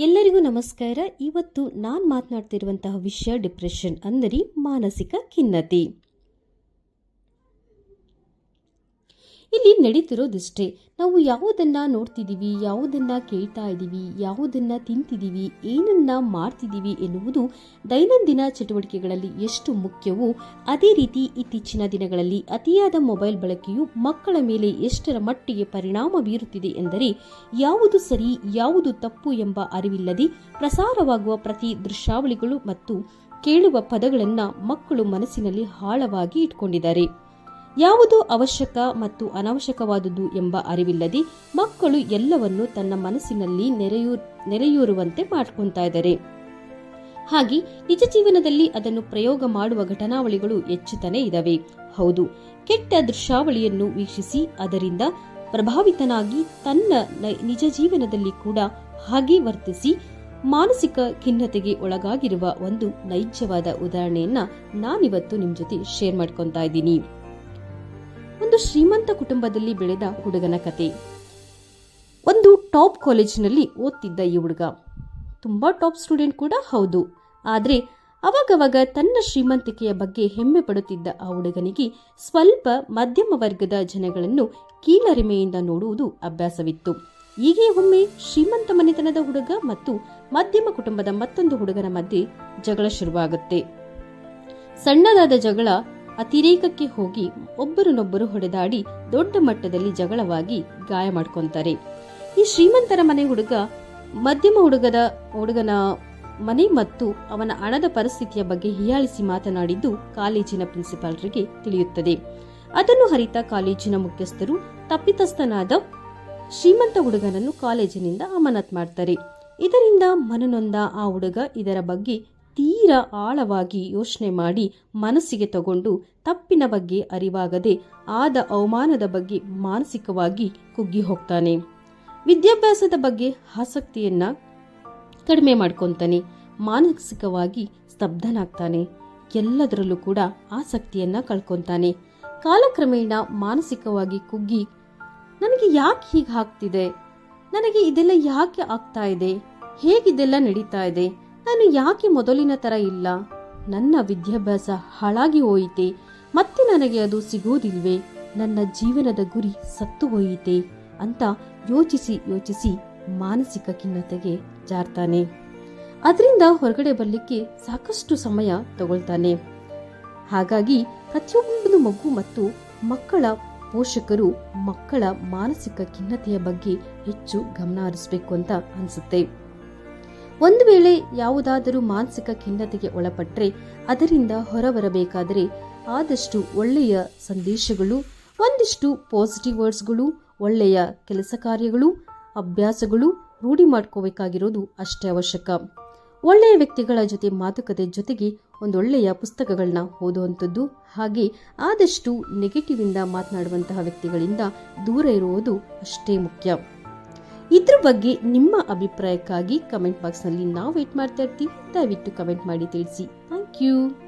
ಎಲ್ಲರಿಗೂ ನಮಸ್ಕಾರ. ಇವತ್ತು ನಾನು ಮಾತನಾಡ್ತಿರುವಂತಹ ವಿಷಯ ಡಿಪ್ರೆಷನ್ ಅಂದರೆ ಮಾನಸಿಕ ಖಿನ್ನತೆ. ಇಲ್ಲಿ ನಡೀತಿರೋದಿಷ್ಟೇ. ನಾವು ಯಾವುದನ್ನ ನೋಡ್ತಿದ್ದೀವಿ ಯಾವುದನ್ನ ಕೇಳ್ತಾ ಇದ್ದೀವಿ ಯಾವುದನ್ನ ತಿಂತಿದ್ದೀವಿ ಏನನ್ನ ಮಾಡ್ತಿದ್ದೀವಿ ಎನ್ನುವುದು ದೈನಂದಿನ ಚಟುವಟಿಕೆಗಳಲ್ಲಿ ಎಷ್ಟು ಮುಖ್ಯವೋ ಅದೇ ರೀತಿ ಇತ್ತೀಚಿನ ದಿನಗಳಲ್ಲಿ ಅತಿಯಾದ ಮೊಬೈಲ್ ಬಳಕೆಯು ಮಕ್ಕಳ ಮೇಲೆ ಎಷ್ಟರ ಮಟ್ಟಿಗೆ ಪರಿಣಾಮ ಬೀರುತ್ತಿದೆ ಎಂದರೆ ಯಾವುದು ಸರಿ, ಯಾವುದು ತಪ್ಪು ಎಂಬ ಅರಿವಿಲ್ಲದೆ ಪ್ರಸಾರವಾಗುವ ಪ್ರತಿ ದೃಶ್ಯಾವಳಿಗಳು ಮತ್ತು ಕೇಳುವ ಪದಗಳನ್ನು ಮಕ್ಕಳು ಮನಸ್ಸಿನಲ್ಲಿ ಆಳವಾಗಿ ಇಟ್ಕೊಂಡಿದ್ದಾರೆ. ಯಾವುದು ಅವಶ್ಯಕ ಮತ್ತು ಅನವಶ್ಯಕವಾದುದು ಎಂಬ ಅರಿವಿಲ್ಲದೆ ಮಕ್ಕಳು ಎಲ್ಲವನ್ನು ತನ್ನ ಮನಸ್ಸಿನಲ್ಲಿ ನೆರೆಯೂ, ನೆರೆಯೂರುವಂತೆ ಮಾಡ್ಕೊತಾ ಇದ್ದಾರೆ. ಹಾಗೆ ನಿಜ ಜೀವನದಲ್ಲಿ ಅದನ್ನು ಪ್ರಯೋಗ ಮಾಡುವ ಘಟನಾವಳಿಗಳು ಹೆಚ್ಚುತ್ತಾನೆ ಇದ್ದಾವೆ ಹೌದು, ಕೆಟ್ಟ ದೃಶ್ಯಾವಳಿಯನ್ನು ವೀಕ್ಷಿಸಿ ಅದರಿಂದ ಪ್ರಭಾವಿತನಾಗಿ ತನ್ನ ನಿಜ ಜೀವನದಲ್ಲಿ ಕೂಡ ಹಾಗೆ ವರ್ತಿಸಿ ಮಾನಸಿಕ ಖಿನ್ನತೆಗೆ ಒಳಗಾಗಿರುವ ಒಂದು ನೈಜವಾದ ಉದಾಹರಣೆಯನ್ನ ನಾನಿವತ್ತು ನಿಮ್ಮ ಜೊತೆ ಶೇರ್ ಮಾಡ್ಕೊತಾ ಇದ್ದೀನಿ. ಒಂದು ಶ್ರೀಮಂತ ಕುಟುಂಬದಲ್ಲಿ ಬೆಳೆದ ಹುಡುಗನ ಕತೆ. ಒಂದು ಟಾಪ್ ಕಾಲೇಜಿನಲ್ಲಿ ಓದ್ತಿದ್ದ ಈ ಹುಡುಗ. ತುಂಬಾ ಟಾಪ್ ಸ್ಟೂಡೆಂಟ್ ಕೂಡ ಹೌದು. ಆದರೆ ಅವಾಗವಾಗ ತನ್ನ ಶ್ರೀಮಂತಿಕೆಯ ಬಗ್ಗೆ ಹೆಮ್ಮೆ ಪಡುತ್ತಿದ್ದ ಆ ಹುಡುಗನಿಗೆ ಸ್ವಲ್ಪ ಮಧ್ಯಮ ವರ್ಗದ ಜನಗಳನ್ನು ಕೀಳರಿಮೆಯಿಂದ ನೋಡುವುದು ಅಭ್ಯಾಸವಿತ್ತು. ಹೀಗೆ ಒಮ್ಮೆ ಶ್ರೀಮಂತ ಮನೆತನದ ಹುಡುಗ ಮತ್ತು ಮಧ್ಯಮ ಕುಟುಂಬದ ಮತ್ತೊಂದು ಹುಡುಗನ ಮಧ್ಯೆ ಜಗಳ ಶುರುವಾಗುತ್ತೆ. ಸಣ್ಣದಾದ ಜಗಳ ಅತಿರೇಕಕ್ಕೆ ಹೋಗಿ ಒಬ್ಬರನ್ನೊಬ್ಬರು ಹೊಡೆದಾಡಿ ದೊಡ್ಡ ಮಟ್ಟದಲ್ಲಿ ಜಗಳವಾಗಿ ಗಾಯ ಮಾಡ್ಕೊಂತಾರೆ. ಈ ಶ್ರೀಮಂತರ ಮನೆ ಹುಡುಗ, ಮಧ್ಯಮ ಹುಡುಗದ, ಹುಡುಗನ ಮನೆ ಮತ್ತು ಅವನ ಹಣದ ಪರಿಸ್ಥಿತಿಯ ಬಗ್ಗೆ ಹೀಯಾಳಿಸಿ ಮಾತನಾಡಿದ್ದು ಕಾಲೇಜಿನ ಪ್ರಿನ್ಸಿಪಾಲರಿಗೆ ತಿಳಿಯುತ್ತದೆ. ಅದನ್ನು ಹರಿತ ಕಾಲೇಜಿನ ಮುಖ್ಯಸ್ಥರು ತಪ್ಪಿತಸ್ಥನಾದ ಶ್ರೀಮಂತ ಹುಡುಗನನ್ನು ಕಾಲೇಜಿನಿಂದ ಅಮಾನತ್ ಮಾಡ್ತಾರೆ. ಇದರಿಂದ ಮನನೊಂದ ಆ ಹುಡುಗ ಇದರ ಬಗ್ಗೆ ತೀರಾ ಆಳವಾಗಿ ಯೋಚನೆ ಮಾಡಿ ಮನಸ್ಸಿಗೆ ತಗೊಂಡು ತಪ್ಪಿನ ಬಗ್ಗೆ ಅರಿವಾಗದೆ ಆದ ಅವಮಾನದ ಬಗ್ಗೆ ಮಾನಸಿಕವಾಗಿ ಕುಗ್ಗಿ ಹೋಗ್ತಾನೆ. ವಿದ್ಯಾಭ್ಯಾಸದ ಬಗ್ಗೆ ಆಸಕ್ತಿಯನ್ನ ಕಡಿಮೆ ಮಾಡ್ಕೊತಾನೆ. ಮಾನಸಿಕವಾಗಿ ಸ್ತಬ್ಧನಾಗ್ತಾನೆ. ಎಲ್ಲದರಲ್ಲೂ ಕೂಡ ಆಸಕ್ತಿಯನ್ನ ಕಳ್ಕೊಂತಾನೆ. ಕಾಲಕ್ರಮೇಣ ಮಾನಸಿಕವಾಗಿ ಕುಗ್ಗಿ, ನನಗೆ ಯಾಕೆ ಹೀಗೆ ಆಗ್ತಿದೆ? ನನಗೆ ಇದೆಲ್ಲ ಯಾಕೆ ಆಗ್ತಾ ಇದೆ? ಹೇಗಿದೆಲ್ಲ ನಡೀತಾ ಇದೆ? ನಾನು ಯಾಕೆ ಮೊದಲಿನ ತರ ಇಲ್ಲ? ನನ್ನ ವಿದ್ಯಾಭ್ಯಾಸ ಹಾಳಾಗಿ ಹೋಯಿತೆ? ಮತ್ತೆ ನನಗೆ ಅದು ಸಿಗೋದಿಲ್ವೇ ನನ್ನ ಜೀವನದ ಗುರಿ ಸತ್ತು ಹೋಯಿತೆ? ಅಂತ ಯೋಚಿಸಿ ಯೋಚಿಸಿ ಮಾನಸಿಕ ಖಿನ್ನತೆಗೆ ಜಾರ್ತಾನೆ. ಅದರಿಂದ ಹೊರಗಡೆ ಬರಲಿಕ್ಕೆ ಸಾಕಷ್ಟು ಸಮಯ ತಗೊಳ್ತಾನೆ. ಹಾಗಾಗಿ ಪ್ರತಿಯೊಂದು ಮಗು ಮತ್ತು ಮಕ್ಕಳ ಪೋಷಕರು ಮಕ್ಕಳ ಮಾನಸಿಕ ಖಿನ್ನತೆಯ ಬಗ್ಗೆ ಹೆಚ್ಚು ಗಮನ ಹರಿಸಬೇಕು ಅಂತ ಅನಿಸುತ್ತೆ. ಒಂದು ವೇಳೆ ಯಾವುದಾದರೂ ಮಾನಸಿಕ ಖಿನ್ನತೆಗೆ ಒಳಪಟ್ಟರೆ ಅದರಿಂದ ಹೊರಬರಬೇಕಾದರೆ ಆದಷ್ಟು ಒಳ್ಳೆಯ ಸಂದೇಶಗಳು, ಒಂದಿಷ್ಟು ಪಾಸಿಟಿವ್ ವರ್ಡ್ಸ್ಗಳು ಒಳ್ಳೆಯ ಕೆಲಸ ಕಾರ್ಯಗಳು, ಅಭ್ಯಾಸಗಳು ರೂಢಿ ಮಾಡ್ಕೋಬೇಕಾಗಿರೋದು ಅಷ್ಟೇ ಅವಶ್ಯಕ. ಒಳ್ಳೆಯ ವ್ಯಕ್ತಿಗಳ ಜೊತೆ ಮಾತುಕತೆ ಜೊತೆಗೆ ಒಂದೊಳ್ಳೆಯ ಪುಸ್ತಕಗಳನ್ನ ಓದುವಂಥದ್ದು, ಹಾಗೆ ಆದಷ್ಟು ನೆಗೆಟಿವ್ ಇಂದ ಮಾತನಾಡುವಂತಹ ವ್ಯಕ್ತಿಗಳಿಂದ ದೂರ ಇರುವುದು ಅಷ್ಟೇ ಮುಖ್ಯ. ಇದ್ರ ಬಗ್ಗೆ ನಿಮ್ಮ ಅಭಿಪ್ರಾಯಕ್ಕಾಗಿ ಕಮೆಂಟ್ ಬಾಕ್ಸ್ನಲ್ಲಿ ನಾವು ವೇಟ್ ಮಾಡ್ತಾ ಇರ್ತೀವಿ. ದಯವಿಟ್ಟು ಕಮೆಂಟ್ ಮಾಡಿ ತಿಳಿಸಿ. Thank you.